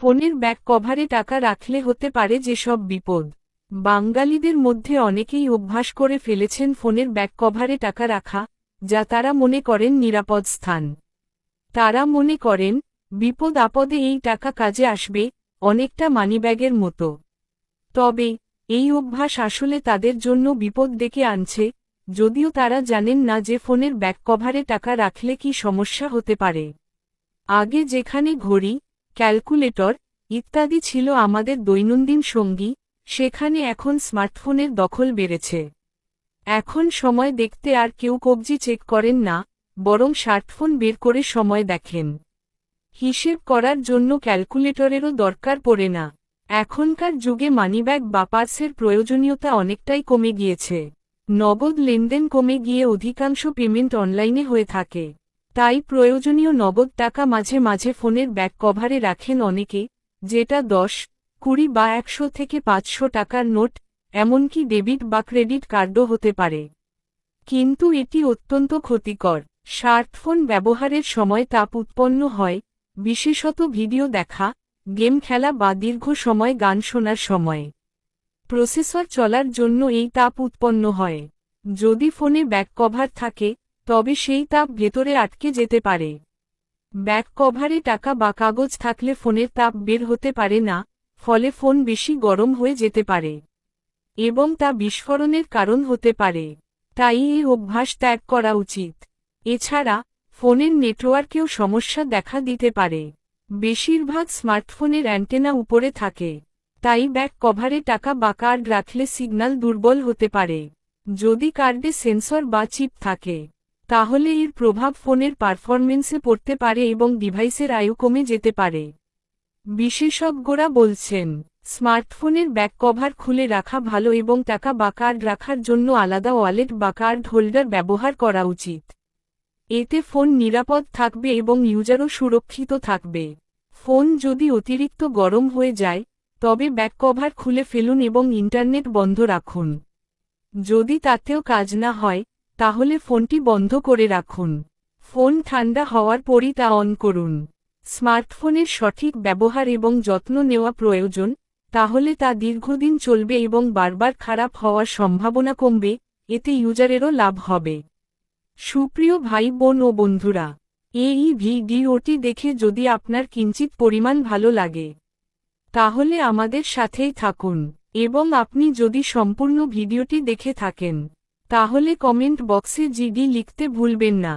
ফোনের ব্যাক কভারে টাকা রাখলে হতে পারে যেসব বিপদ। বাঙালিদের মধ্যে অনেকেই অভ্যাস করে ফেলেছেন ফোনের ব্যাক কভারে টাকা রাখা, যা তারা মনে করেন নিরাপদ স্থান। তারা মনে করেন, বিপদ আপদে এই টাকা কাজে আসবে, অনেকটা মানিব্যাগের মতো। তবে, এই অভ্যাস আসলে তাদের জন্য বিপদ ডেকে আনছে, যদিও তারা জানেন না যে ফোনের ব্যাক কভারে টাকা রাখলে কি সমস্যা হতে পারে। আগে যেখানে ঘড়ি ক্যালকুলেটর, ইত্যাদি ছিল আমাদের দৈনন্দিন সঙ্গী, সেখানে এখন স্মার্টফোনের দখল বেড়েছে। এখন সময় দেখতে আর কেউ কবজি চেক করেন না, বরং স্মার্টফোন বের করে সময় দেখেন। হিসেব করার জন্য ক্যালকুলেটরেরও দরকার পড়ে না। এখনকার যুগে মানিব্যাগ বা পার্সের প্রয়োজনীয়তা অনেকটাই কমে গিয়েছে। নগদ লেনদেন কমে গিয়ে অধিকাংশ পেমেন্ট অনলাইনে হয়ে থাকে। তাই প্রয়োজনীয় নগদ টাকা মাঝে মাঝে ফোনের ব্যাক কভারে রাখেন অনেকে, যেটা দশ, কুড়ি বা একশো থেকে পাঁচশো টাকার নোট, এমনকি ডেবিট বা ক্রেডিট কার্ডও হতে পারে। কিন্তু এটি অত্যন্ত ক্ষতিকর। স্মার্টফোন ব্যবহারের সময় তাপ উৎপন্ন হয়, বিশেষত ভিডিও দেখা, গেম খেলা বা দীর্ঘ সময় গান শোনার সময়। প্রসেসর চলার জন্য এই তাপ উৎপন্ন হয়। যদি ফোনে ব্যাক কভার থাকে তবে সেই তাপ ভেতরে আটকে যেতে পারে। ব্যাক কভারে টাকা বা কাগজ থাকলে ফোনের তাপ বের হতে পারে না, ফলে ফোন বেশি গরম হয়ে যেতে পারে। এবং তা বিস্ফোরণের কারণ হতে পারে। তাই এই অভ্যাস ত্যাগ করা উচিত। এছাড়া, ফোনের নেটওয়ার্কেও সমস্যা দেখা দিতে পারে। বেশিরভাগ স্মার্টফোনের অ্যান্টেনা উপরে থাকে। তাই ব্যাক কভারে টাকা বা কার্ড রাখলে সিগন্যাল দুর্বল হতে পারে। যদি কার্ডে সেন্সর বা চিপ থাকে তাহলে এর প্রভাব ফোনের পারফরমেন্সে পড়তে পারে এবং ডিভাইসের আয়ু কমে যেতে পারে। বিশেষজ্ঞরা বলছেন, স্মার্টফোনের ব্যাক কভার খুলে রাখা ভালো এবং টাকা বা কার্ড রাখার জন্য আলাদা ওয়ালেট বা কার্ড হোল্ডার ব্যবহার করা উচিত। এতে ফোন নিরাপদ থাকবে এবং ইউজারও সুরক্ষিত থাকবে। ফোন যদি অতিরিক্ত গরম হয়ে যায়, তবে ব্যাক কভার খুলে ফেলুন এবং ইন্টারনেট বন্ধ রাখুন। যদি তাতেও কাজ না হয় তাহলে ফোনটি বন্ধ করে রাখুন। ফোন ঠান্ডা হওয়ার পরই তা অন করুন। স্মার্টফোনের সঠিক ব্যবহার এবং যত্ন নেওয়া প্রয়োজন, তাহলে তা দীর্ঘদিন চলবে এবং বারবার খারাপ হওয়ার সম্ভাবনা কমবে, এতে ইউজারেরও লাভ হবে। সুপ্রিয় ভাই, বোন ও বন্ধুরা, এই ভিডিওটি দেখে যদি আপনার কিঞ্চিত পরিমাণ ভালো লাগে, তাহলে আমাদের সাথেই থাকুন এবং আপনি যদি সম্পূর্ণ ভিডিওটি দেখে থাকেন তাহলে কমেন্ট বক্সে জিডি লিখতে ভুলবেন না।